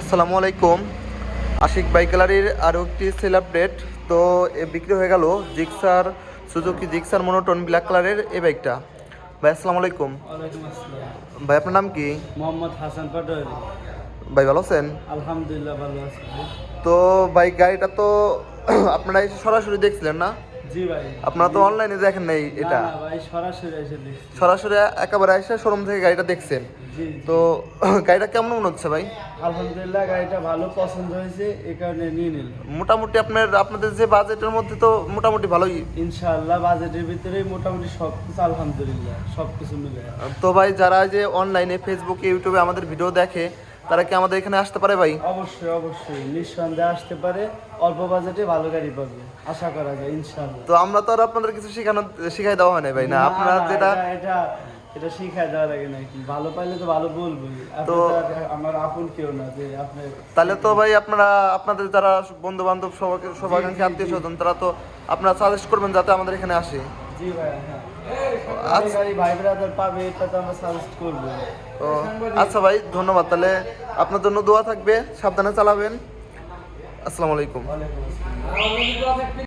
আসসালামু আলাইকুম। আশিক বাইক গ্যালারির আরও একটি সেল আপডেট। তো এ বিক্রি হয়ে গেল Gixxer Suzuki Gixxer monotone black কালারের এই বাইকটা। ভাই আসসালামু আলাইকুম। ভাই আপনার নাম কি? মোহাম্মদ হাসান পাটোয়ারি। ভাই ভালো আছেন? আলহামদুলিল্লাহ ভালো আছি তো বাইক গাড়িটা তো আপনারা সরাসরি দেখছিলেন না? জি ভাই। আপনারা তো অনলাইনে দেখেন নাই এটা। ভাই সরাসরি এসে দেখছি। সরাসরি একেবারে এসে শোরুম থেকে গাড়িটা দেখছেন। তো গাড়িটা কেমন মনে হচ্ছে ভাই? আলহামদুলিল্লাহ গাড়িটা ভালো পছন্দ হয়েছে এই কারণে নিয়ে নিলাম। মোটামুটি আপনার আপনাদের যে বাজেটের মধ্যে তো মোটামুটি ভালোই। ইনশাআল্লাহ বাজেটের ভিতরেই মোটামুটি সব কিছু আলহামদুলিল্লাহ সব কিছু মিলে। তো ভাই যারা যে অনলাইনে ফেসবুকে ইউটিউবে আমাদের ভিডিও দেখে তারা কি আমাদের এখানে আসতে পারে ভাই? অবশ্যই অবশ্যই। নিঃসন্দেহে আসতে পারে। অল্প বাজেটে ভালো গাড়ি পাবে। আশা করা যায় ইনশাআল্লাহ। তো আমরা তো আর আপনাদের কিছু শেখানো শিখাই দেওয়া হয় না ভাই। না আপনারা যেটা এটা- এটা শিখায় দেওয়া লাগে নাকি ভালো পাইলে তো ভালো বলবোই। তো- আমার আপন কেউ না যে আপনি তাহলে তো ভাই আপনারা আপনাদের যারা বন্ধু বান্ধব সবাইকাঙ্ক্ষী আত্মীয় স্বজন তারা তো আপনারা সাজেস্ট করবেন যাতে আমাদের এখানে আসে। জি হ্যাঁ। আচ্ছা। গাড়ি ভাই ব্রাদার পাবে এটা তো আমরা সাজেস্ট করব। ও আচ্ছা ভাই ধন্যবাদ। তাহলে আপনার জন্য দোয়া থাকবে সাবধানে চালাবেন। আসসালামু আলাইকুম।